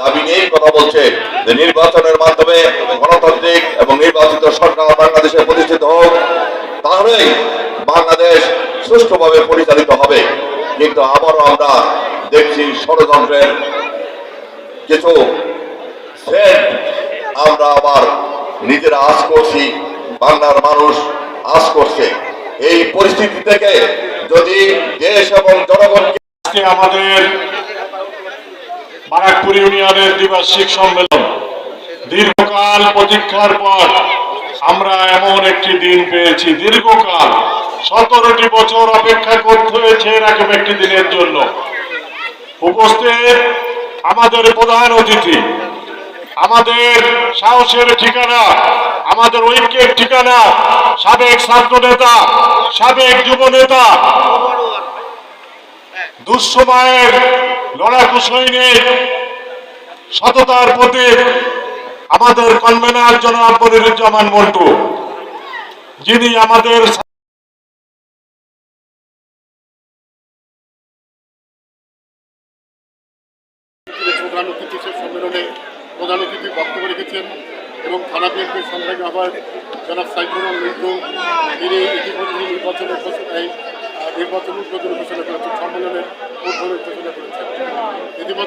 দাবি নিয়েই কথা বলছে যে নির্বাচনের মাধ্যমে গণতান্ত্রিক এবং নির্বাচিত সরকার বাংলাদেশে প্রতিষ্ঠিত হোক, তাহলেই বাংলাদেশ সুষ্ঠুভাবে পরিচালিত হবে। কিন্তু আবারও আমরা দেখছি ষড়যন্ত্রের কিছু আমরা আবার নিজেরা আশ করছি, বাংলার মানুষ আশ করছে। এই পরিস্থিতি থেকে যদি দেশ এবং জনগণকে আমাদের বারাকপুর ইউনিয়নের দ্বিবার্ষিক সম্মেলন। দীর্ঘকাল প্রতীক্ষার পর আমরা এমন একটি দিন পেয়েছি, দীর্ঘকাল। সতেরোটি বছর অপেক্ষা করতে হয়েছে এরকম একটি দিনের জন্য। উপস্থিত আমাদের প্রধান অতিথি, আমাদের সাহসের ঠিকানা, আমাদের ঐক্যের ঠিকানা, সাবেক ছাত্র নেতা সাবেক যুব নেতা দুঃসময়ের লড়াকু সৈনিক, সততার প্রতীক আমাদের কনভেনার জনাব মনিরুজ্জামান মন্টু যিনি আমাদের রেখেছেন এবং নির্বাচনের নির্বাচন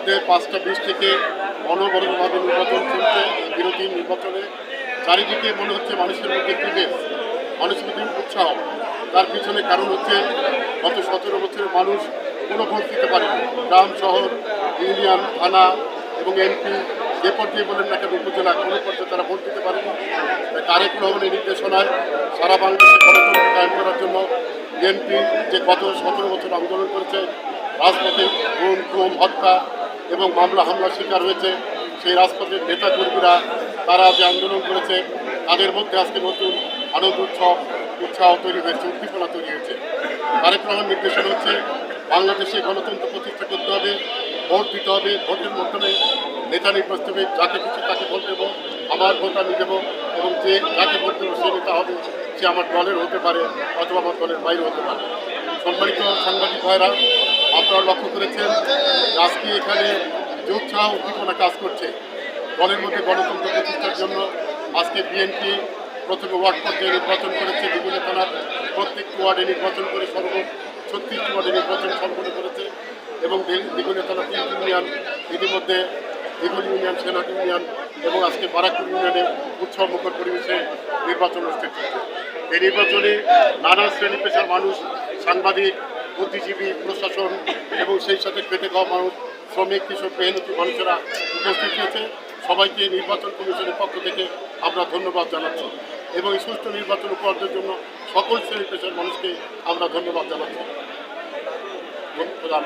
ইতিমধ্যে পাঁচটা বিশ থেকে অনবরতভাবে নির্বাচন চলছে বিরোধী নির্বাচনে। চারিদিকে মনে হচ্ছে মানুষের মধ্যে বিবেক মানুষের মধ্যে উৎসাহ। তার পিছনে কারণ হচ্ছে গত সতেরো বছরের মানুষ কোনো ভোট দিতে পারেনি। গ্রাম, শহর, ইউনিয়ন, থানা এবং এমপি যে পর্যায়ে বলেন না কেন উপজেলা, কোনো পর্যায়ে তারা ভোট দিতে পারেনি। তারেক রহমানের নির্দেশনায় সারা বাংলাদেশে গণতন্ত্র কায়েম করার জন্য বিএনপি যে গত সতেরো বছর আন্দোলন করেছে, রাজপথে গুম খুম হত্যা এবং মামলা হামলার শিকার হয়েছে সেই রাজপথের নেতা কর্মীরা, তারা যে আন্দোলন করেছে, তাদের মধ্যে আজকে নতুন আনন্দ উৎসব, উৎসাহ তৈরি হয়েছে, উদ্দীপনা তৈরি হয়েছে। তারেক রহমান নির্দেশনা হচ্ছে, বাংলাদেশে গণতন্ত্র প্রতিষ্ঠা করতে হবে, ভোট দিতে হবে, ভোটের মাধ্যমে নেতা নির্বাচিত হবে যাকে কিছু তাকে ভোট দেবো, আমার ভোট আমি দেবো, এবং যে যাকে ভোট দেবো সে নেতা হবে, সে আমার দলের হতে পারে অথবা আমার দলের বাইরে হতে পারে। সম্মানিত সাংবাদিক ভাইরা, আপনারা লক্ষ্য করেছেন আজকে এখানে যে উৎসাহ উদ্দীপনা কাজ করছে। দলের মধ্যে গণতন্ত্র প্রতিষ্ঠার জন্য আজকে বিএনপি প্রথমে ওয়ার্ড পর্যায়ে নির্বাচন করেছে, বিভিন্ন থানার প্রত্যেকটি ওয়ার্ডে নির্বাচন করে সর্ব ছত্রিশটি ওয়ার্ডে নির্বাচন সম্পন্ন করেছে এবং দ্বিগুণে থানা তিন ইউনিয়ন, ইতিমধ্যে দ্বিগুণ ইউনিয়ন সেনাট ইউনিয়ন এবং আজকে বারাকপুর ইউনিয়নে উৎসব মুখর পরিবেশে নির্বাচন অনুষ্ঠিত হচ্ছে এই নির্বাচনে নানা শ্রেণি পেশার মানুষ সাংবাদিক, বুদ্ধিজীবী, প্রশাসন এবং সেই সাথে খেটে খাওয়া মানুষ, শ্রমিক, কৃষক, মেহনতি মানুষেরা উপস্থিত হয়েছে। সবাইকে নির্বাচন কমিশনের পক্ষ থেকে আমরা ধন্যবাদ জানাচ্ছি এবং সুষ্ঠু নির্বাচন উপহারের জন্য সকল শ্রেণি পেশার মানুষকে আমরা ধন্যবাদ জানাচ্ছি। প্রধান